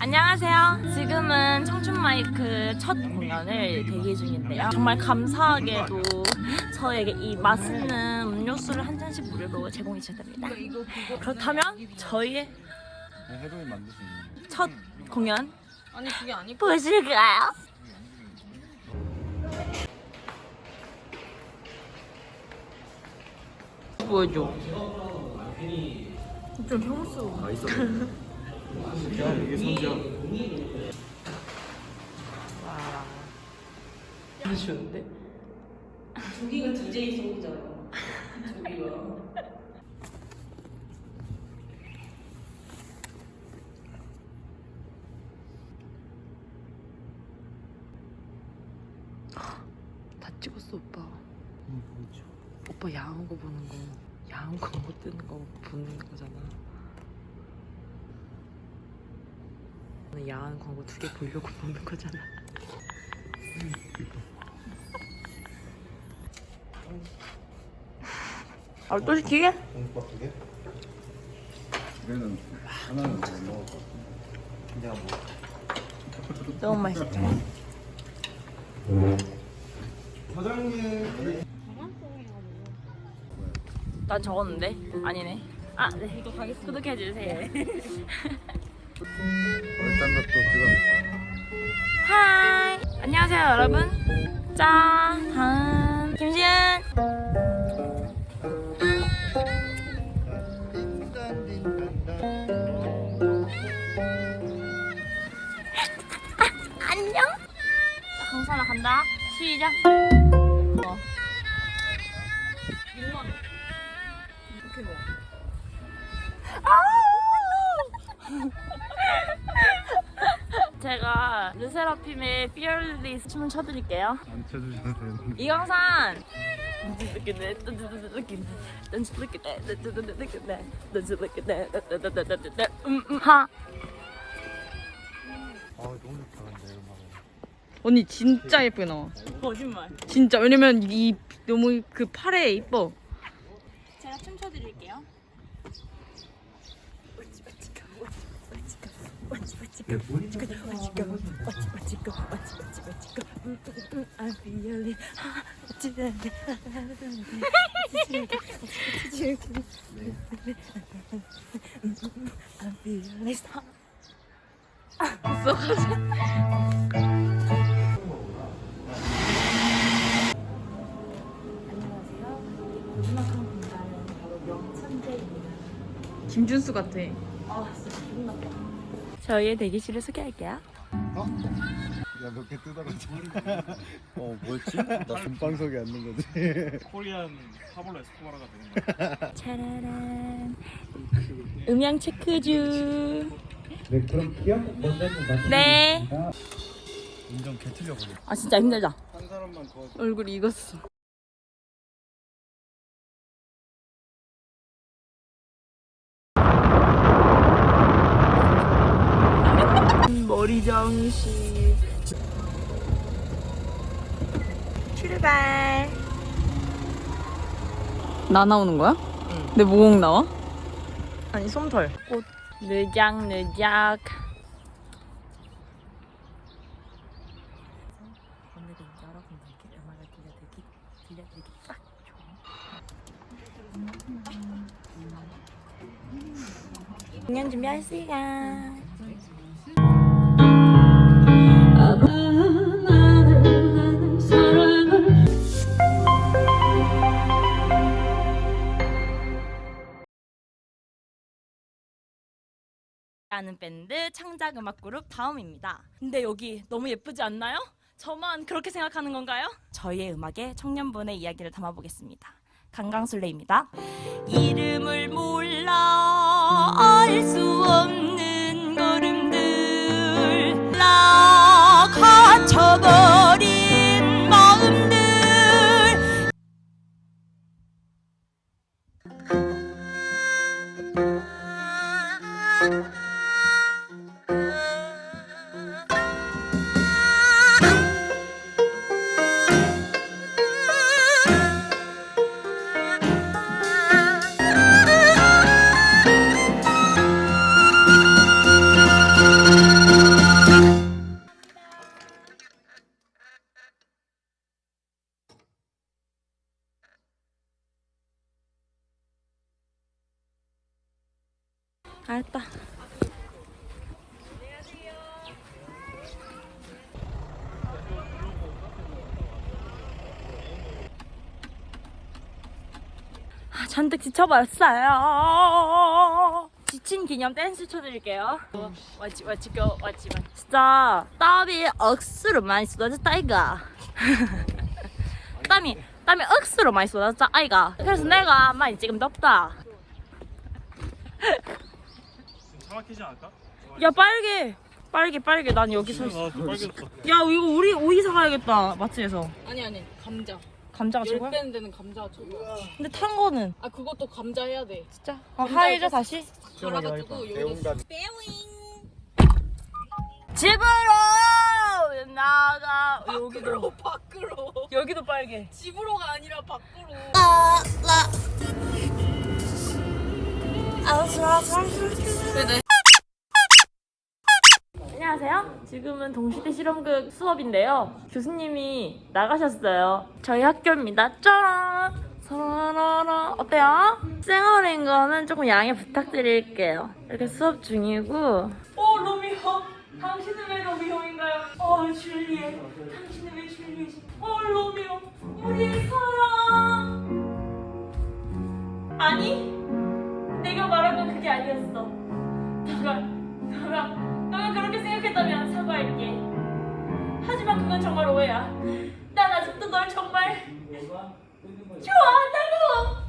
안녕하세요. 지금은 청춘 마이크 첫 공연을 대기 중인데요. 정말 감사하게도 저에게 이 맛있는 음료수를 한 잔씩 무료로 제공이 됩니다. 그렇다면 저희의 있는 첫 공연 아니 그게 아니 보여줘. 좀 향수. 다 있어 야 이게 선지야 해주는데? 저기가 DJ 송이잖아 저기가 다 찍었어 오빠. 오빠 야한 거 보는 거, 광고 뜨는 거 보는 거잖아. 나는 야한 광고 두 개 보려고 보는 거잖아. 아, 또 시키게? 공수밥 두 개? 집에는 하나는 못 먹을 것 같아 그냥 뭐 너무 맛있다. 사장님 난 적었는데? 아니네. 아, 네. 구독해주세요. 얼짱 것도 찍어줄게 하이. 안녕하세요 여러분. 짠. 다음 김지은. 안녕. 자 강산아 간다. 시작 제가 르세라핌의 Fearless 춤을 춰드릴게요. 안 쳐주셔도 되는데. 이광산. 하. 아 너무 좋다 근데 언니 진짜 예쁘게 나와. 거짓말. 진짜. 왜냐면 이 너무 그 팔에 이뻐 제가 춤춰드릴게요. 김준수 같아 저희의 대기실을 소개할게요. 어? 야몇 개 뜯어가지고 어 뭐였지? 나 본방석에 앉는 거지 코리안 파블로 에스코바라가 되는 거야. 차라란. 음향 체크 중. 네, 그럼 기억 먼저 네. 인정 개 틀려버려 아 진짜 힘들다. 한 사람만 더 얼굴이 익었어 머리 장식. 출발. 나 나오는 거야? 내 모공 나와? 아니 솜털. 꽃 느작 느작. 오늘은 여러분들께 음악을 들려드리기 들려드리기 딱 좋은. 공연 준비할 시간. 라는 밴드 창작 음악 그룹 다음입니다. 근데 여기 너무 예쁘지 않나요? 저만 그렇게 생각하는 건가요? 저희의 음악에 청년분의 이야기를 담아보겠습니다. 강강술래입니다. 이름을 몰라 알 수 없는 알았다. 아, 잔뜩 지쳐버렸어요. 지친 기념 댄스 쳐드릴게요. 왔지, 왔지, 고, 왔지, 왔지. 진짜 땀이 억수로 많이 쏟아졌다, 아이가. 땀이, 땀이 억수로 많이 쏟아졌다, 아이가. 그래서 내가 많이 지금 덥다. 차 막히지 않을까? 야, 빨개. 빨개, 빨개. 난 여기 서 있어. 아, 빨개졌어. 야, 이거 우리 오이 사가야겠다, 마트에서. 아니 아니 감자. 감자가 열 최고야? 빼는 데는 감자가 최고야. 근데 탄 거는 아 그것도 감자 해야 돼. 진짜. 어, 하이죠, 다시? 갈아가지고 여기다 대웅간 집으로 나가. 여기도. 밖으로. 여기도 빨개. 집으로가 아니라 밖으로. 안녕하세요. 지금은 동시대 실험극 수업인데요. 교수님이 나가셨어요. 저희 학교입니다. 짠! 사라라라. 어때요? 쌩얼인 거는 조금 양해 부탁드릴게요. 이렇게 수업 중이고. 오, 로미오. 당신은 왜 로미오인가요? 어, 줄리엣. 당신은 왜 줄리엣이? 어, 로미오. 우리의 사랑. 아니, 아니었어. 너가, 너가, 너가 그렇게 생각했다면 사과할게. 하지만 그건 정말 오해야. 난 아직도 널 정말 좋아한다고.